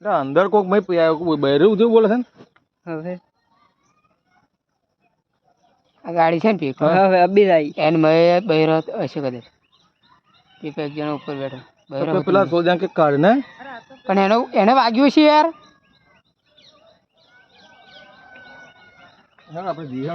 એટલે અંદર કોક ભાઈ બહેરું જેવું બોલે છે ને? હવે? આ ગાડી છે ને પીક? હવે અબી આવી. એને મેં બહેરો હશે કદાચ. પીક એક જણો ઉપર બેઠો. બહેરો તો પેલા સોજા કે કાઢ ને? પણ એનો એને વાગ્યું છે યાર? આપણે જઈએ.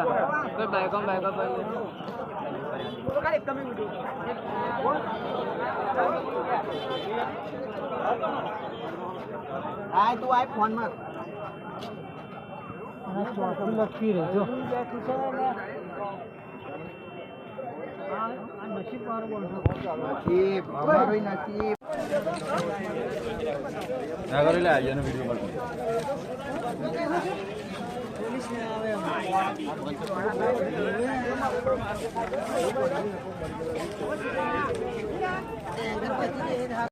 ઉતર્યો ને હા. આય તું આય ફોનમાં આગળ લે એનો વીડિયો แต่งกันไปที่ไหนครับ